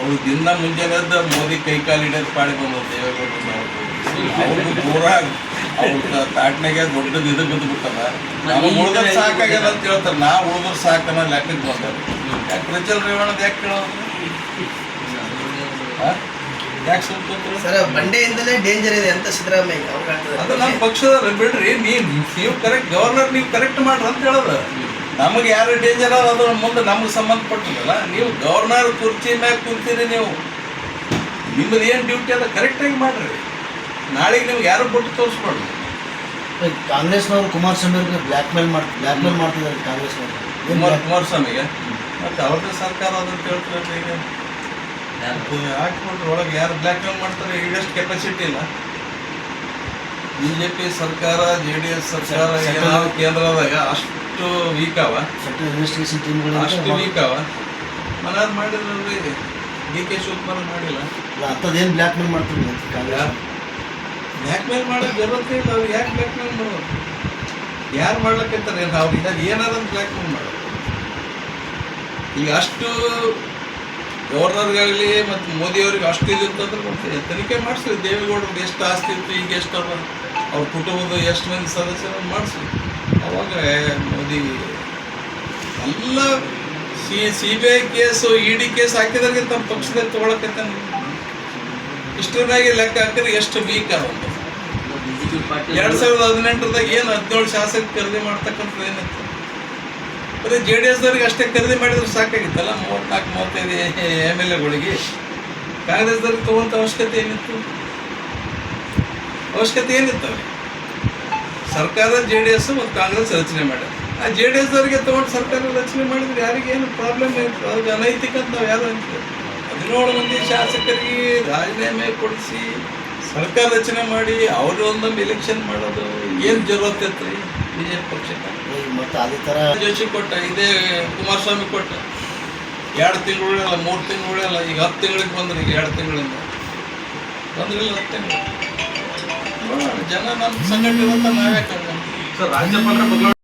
ಅವ್ರು ದಿನ ಮುಂಜಾನೆ ಎದ್ದು ಮೋದಿ ಕೈ ಕಾಲು ಹಿಡಿಯೋದು ಪಾಡಿ ಬಂದದ್ದು ದೇವೇಗೌಡರು ಅವ್ರು ಪೂರ ಅವ್ರ ತಾಟ್ನಾಗೆ ದೊಡ್ಡದು ಇದು ಬಿದ್ದು ಬಿಟ್ಟದ ನಮಗೆ ಉಳ್ದ್ರ ಸಾಕಾಗ್ಯದ ಅಂತ ಹೇಳ್ತಾರೆ ನಾ ಉಳಿದ್ರ ಸಾಕನ್ನ ಲೆಕ್ಕಕ್ಕೆ ಬಂದಾರ ಯಾಕೆ ರೇವಣದ ರೇವಣ್ಣದ ಯಾಕೆ ಕೇಳೋದು? ಯಾಕೆ ಸುಮ್ಕೊಂಡ್ರು ಸರ್ ಬಂಡೆಯಿಂದಲೇ ಡೇಂಜರ್ ಇದೆ ಅಂತ ಸಿದ್ದರಾಮಯ್ಯ ಅವ್ರು ಅದು ನಮ್ಮ ಪಕ್ಷದವ್ರು ಬಿಡ್ರಿ ನೀವು ನೀವು ಕರೆಕ್ಟ್ ಗವರ್ನರ್ ನೀವು ಕರೆಕ್ಟ್ ಮಾಡ್ರಿ ಅಂತ ಹೇಳೋದು. ನಮಗೆ ಯಾರು ಡೇಂಜರ್ ಅದ್ರ ಮುಂದೆ ನಮ್ಗೆ ಸಂಬಂಧಪಟ್ಟಿದ್ದಲ್ಲ ನೀವು ಗವರ್ನರ್ ಕುರ್ಚಿ ಮ್ಯಾಗ ಕುರ್ತೀರಿ ನೀವು. ನಿಮ್ಮದು ಏನು ಡ್ಯೂಟಿ ಅದ ಕರೆಕ್ಟಾಗಿ ಮಾಡ್ರಿ. ನಾಳೆಗೆ ನಿಮ್ಗೆ ಯಾರು ಬಿಟ್ಟು ತೋರಿಸ್ಕೊಡ್ರಿ ಕಾಂಗ್ರೆಸ್ನವರು ಕುಮಾರಸ್ವಾಮಿ ಅವ್ರಿಗೆ ಬ್ಲ್ಯಾಕ್ ಮೇಲ್ ಮಾಡಿ ಬ್ಲ್ಯಾಕ್ ಮೇಲ್ ಮಾಡ್ತಿದ್ದಾರೆ ಕಾಂಗ್ರೆಸ್ನವರು. ಕುಮಾರ್ ಕುಮಾರಸ್ವಾಮಿಗೆ? ಮತ್ತು ಅವ್ರದ್ದೇ ಸರ್ಕಾರ ಅದನ್ನು ಹೇಳ್ತಾರೆ ಈಗ. ಹಾಕಿಬಿಟ್ರೆ ಹಾಕ್ಬಿಟ್ರೆ ಒಳಗೆ ಯಾರು ಬ್ಲ್ಯಾಕ್ ಮೇಲ್ ಮಾಡ್ತಾರೆ ಈಗಷ್ಟು ಕೆಪಾಸಿಟಿ ಇಲ್ಲ. ಬಿ ಜೆ ಪಿ ಸರ್ಕಾರ ಜೆ ಡಿ ಎಸ್ ಸರ್ಕಾರ ಕೇಂದ್ರದಾಗ ಅಷ್ಟು ಅಷ್ಟು ವೀಕ್ ಅವ. ಇನ್ವೆಸ್ಟಿಗೇಷನ್ ಟೀಮ್ಗಳು ಅಷ್ಟು ವೀಕ್ ಅವ. ಮನಾದ್ ಮಾಡಿದ್ರೆ ಡಿ ಕೆ ಶಿವಕುಮಾರ್ ಮಾಡಿಲ್ಲ. ಹತ್ತದೇನು ಬ್ಲ್ಯಾಕ್ ಮೇಲ್ ಮಾಡ್ತೀವಿ ಬ್ಲ್ಯಾಕ್ ಮೇಲ್ ಮಾಡೋ ಜರೂರತ್ತೇ ಇಲ್ಲ ಅವ್ರು ಯಾಕೆ ಬ್ಲ್ಯಾಕ್ ಮೇಲ್ ಮಾಡೋದು? ಯಾರು ಮಾಡ್ಲಕ್ಕಂತಾರೆ ಅವ್ರು ಇದಾಗ ಏನಾರ ಬ್ಲ್ಯಾಕ್ ಮೇಲ್ ಮಾಡೋದು. ಈಗ ಅಷ್ಟು ಗವರ್ನರ್ಗಾಗಲಿ ಮತ್ತು ಮೋದಿಯವ್ರಿಗೆ ಅಷ್ಟು ಇದು ಅಂತಂದ್ರೆ ಕೊಡ್ತೀವಿ ತನಿಖೆ ಮಾಡಿಸ್ಲಿ ದೇವೇಗೌಡರಿಗೆ ಎಷ್ಟು ಆಸ್ತಿ ಇತ್ತು ಈಗ ಎಷ್ಟು ಅವ್ರ ಕುಟುಂಬದ ಎಷ್ಟು ಮಂದಿ ಸದಸ್ಯರನ್ನು ಮಾಡಿಸ್ಲಿ ಅವಾಗ ಮೋದಿ, ಎಲ್ಲ C C B I case E D case ಹಾಕಿದಾಗೆ ತಮ್ಮ ಪಕ್ಷದಲ್ಲಿ ತಗೊಳಕತ್ತೆ ಇಷ್ಟರಾಗಿ ಲೆಕ್ಕ ಹಾಕಿದ್ರೆ ಎಷ್ಟು ವೀಕ್ ಅದ ಎರಡು ಸಾವಿರದ ಹದಿನೆಂಟರದಾಗ ಏನು ಹದಿನೇಳು ಶಾಸಕ ಖರೀದಿ ಮಾಡ್ತಕ್ಕಂಥದ್ದು ಏನಿತ್ತು ಬರೀ ಜೆ ಡಿ ಎಸ್ದವ್ರಿಗೆ ಅಷ್ಟೇ ಖರೀದಿ ಮಾಡಿದ್ರೆ ಸಾಕಾಗಿತ್ತಲ್ಲ? ಮೂವತ್ನಾಲ್ಕು, ಮೂವತ್ತೈದು ಎಂ ಎಲ್ ಎಗಳಿಗೆ ಕಾಂಗ್ರೆಸ್ದವ್ರಿಗೆ ತಗೊಂತ ಅವಶ್ಯಕತೆ ಏನಿತ್ತು? ಅವಶ್ಯಕತೆ ಏನಿತ್ತು ಅವ್ರಿಗೆ? ಸರ್ಕಾರ ಜೆ ಡಿ ಎಸ್ ಮತ್ತು ಕಾಂಗ್ರೆಸ್ ರಚನೆ ಮಾಡ್ಯಾರ. ಆ ಜೆ ಡಿ ಎಸ್ ಅವರಿಗೆ ತಗೊಂಡು ಸರ್ಕಾರ ರಚನೆ ಮಾಡಿದ್ರೆ ಯಾರಿಗೆ ಏನು ಪ್ರಾಬ್ಲಮ್ ಇತ್ತು ಅವ್ರಿಗೆ ಅನೈತಿಕ ಅಂತ ನಾವು ಯಾರು ಅಂತೀವಿ. ಹದಿನೇಳು ಮಂದಿ ಶಾಸಕರಿಗೆ ರಾಜೀನಾಮೆ ಕೊಡಿಸಿ ಸರ್ಕಾರ ರಚನೆ ಮಾಡಿ ಅವರು ಒಂದೊಂದು ಎಲೆಕ್ಷನ್ ಮಾಡೋದು ಏನು ಜರೂರತ್ ರೀ ಬಿ ಜೆ ಪಿ ಪಕ್ಷಕ್ಕೆ. ಮತ್ತು ಅದೇ ಥರ ಜೋಶಿ ಕೊಟ್ಟ ಇದೇ ಕುಮಾರಸ್ವಾಮಿ ಕೊಟ್ಟ. ಎರಡು ಅಲ್ಲ ಮೂರು ತಿಂಗಳು ಈಗ ಹತ್ತು ತಿಂಗಳಿಗೆ ಬಂದ್ರಿ ಈಗ ಎರಡು ತಿಂಗಳಿಂದ. ಬಂದ್ರಿಲ್ಲ ಹತ್ತು ತಿಂಗಳು. ಜನ ನಮ್ಮ ಸಂಘಟನೆ ಅಂತ ನಾವ್ಯಾಕೆ ಸರ್ ರಾಜ್ಯಪಾಲರ ಬದಲಾವಣೆ